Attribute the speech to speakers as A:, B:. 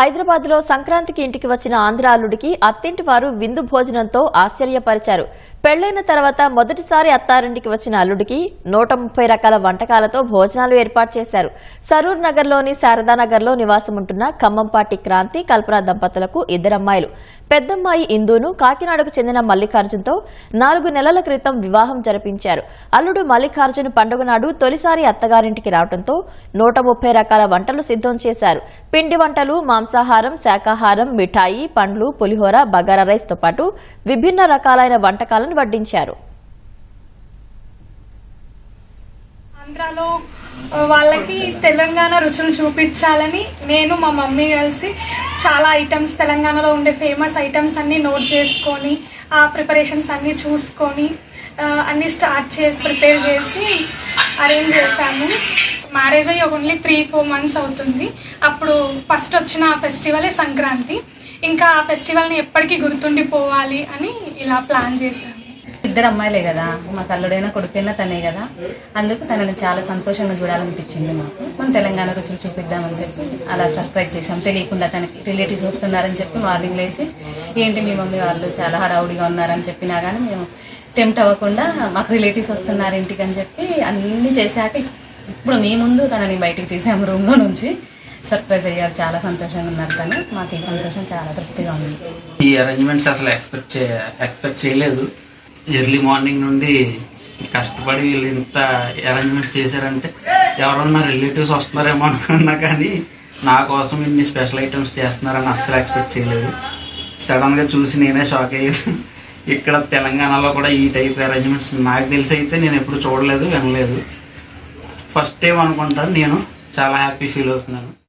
A: హైదరాబాద్లో సంక్రాంతికి ఇంటికి వచ్చిన ఆంధ్ర అల్లుడికి అత్తింటి వారు విందు భోజనంతో ఆశ్చర్యపరిచారు. పెళ్ళైన తర్వాత మొదటిసారి అత్తారింటికి వచ్చిన అల్లుడికి నూట ముప్పై రకాల వంటకాలతో భోజనాలు ఏర్పాటు చేశారు. సరూర్ నగర్లోని శారదానగర్లో నివాసం ఉంటున్న ఖమ్మంపాటి క్రాంతి కల్పన దంపతులకు ఇద్దరమ్మాయిలు పెద్దమ్మాయి ఇందూను కాకినాడకు చెందిన మల్లికార్జున్తో నాలుగు నెలల క్రితం వివాహం జరిపించారు. అల్లుడు మల్లికార్జున్ పండుగ నాడు తొలిసారి అత్తగారింటికి రావడంతో నూట ముప్పై రకాల వంటలు సిద్ధం చేశారు. పిండి వంటలు మాంసాహారం శాకాహారం మిఠాయి పండ్లు పులిహోర బగారా రైస్తో పాటు విభిన్న రకాలైన వంటకాలను వడ్డించారు.
B: ఆంధ్రాలో వాళ్ళకి తెలంగాణ రుచులు చూపించాలని నేను మా మమ్మీ కలిసి చాలా ఐటమ్స్ తెలంగాణలో ఉండే ఫేమస్ ఐటమ్స్ అన్నీ నోట్ చేసుకొని ఆ ప్రిపరేషన్స్ అన్నీ చూసుకొని అన్నీ స్టార్ట్ చేసి ప్రిపేర్ చేసి అరేంజ్ చేశాము. మ్యారేజ్ అయ్యి ఓన్లీ త్రీ ఫోర్ మంత్స్ అవుతుంది. అప్పుడు ఫస్ట్ వచ్చిన ఫెస్టివలే సంక్రాంతి. ఇంకా ఆ ఫెస్టివల్ని ఎప్పటికీ గుర్తుండిపోవాలి అని ఇలా ప్లాన్ చేశాను.
C: ఇద్దరు అమ్మాయిలే కదా. మాకు అల్లుడైనా కొడుకైనా తనే కదా. అందుకు తనని చాలా సంతోషంగా చూడాలనిపించింది మాకు. మనం తెలంగాణ రుచులు చూపిద్దామని చెప్పి అలా సర్ప్రైజ్ చేసాం తెలియకుండా తనకి రిలేటివ్స్ వస్తున్నారని చెప్పి మార్నింగ్ లేసి ఏంటి మీ మమ్మీ వాళ్ళు చాలా హడావుడిగా ఉన్నారని చెప్పినా కానీ మేము టెంప్ట్ అవ్వకుండా మాకు రిలేటివ్స్ వస్తున్నారు ఇంటికి అని చెప్పి అన్ని చేశాక ఇప్పుడు మీ ముందు తనని బయటికి తీసాము రూమ్లో నుంచి. సర్ప్రైజ్ అయ్యారు. చాలా సంతోషంగా ఉన్నారు తను. మాకు ఈ సంతోషం చాలా తృప్తిగా ఉంది.
D: ఈ అరేంజ్మెంట్స్ అసలు ఎక్స్పెక్ట్ ఎక్స్పెక్ట్ చేయలేదు. ఎర్లీ మార్నింగ్ నుండి కష్టపడి వీళ్ళు ఇంత అరేంజ్మెంట్ చేశారంటే ఎవరన్నా రిలేటివ్స్ వస్తున్నారేమో అనుకున్నా కానీ నా కోసం ఇన్ని స్పెషల్ ఐటమ్స్ చేస్తున్నారని అస్సలు ఎక్స్పెక్ట్ చేయలేదు. సడన్గా చూసి నేనే షాక్ అయ్యాను. ఇక్కడ తెలంగాణలో కూడా ఈ టైప్ అరేంజ్మెంట్స్ నాకు తెలిసి అయితే నేను ఎప్పుడు చూడలేదు వినలేదు. ఫస్ట్ టైం అనుకుంటాను నేను. చాలా హ్యాపీ ఫీల్ అవుతున్నాను.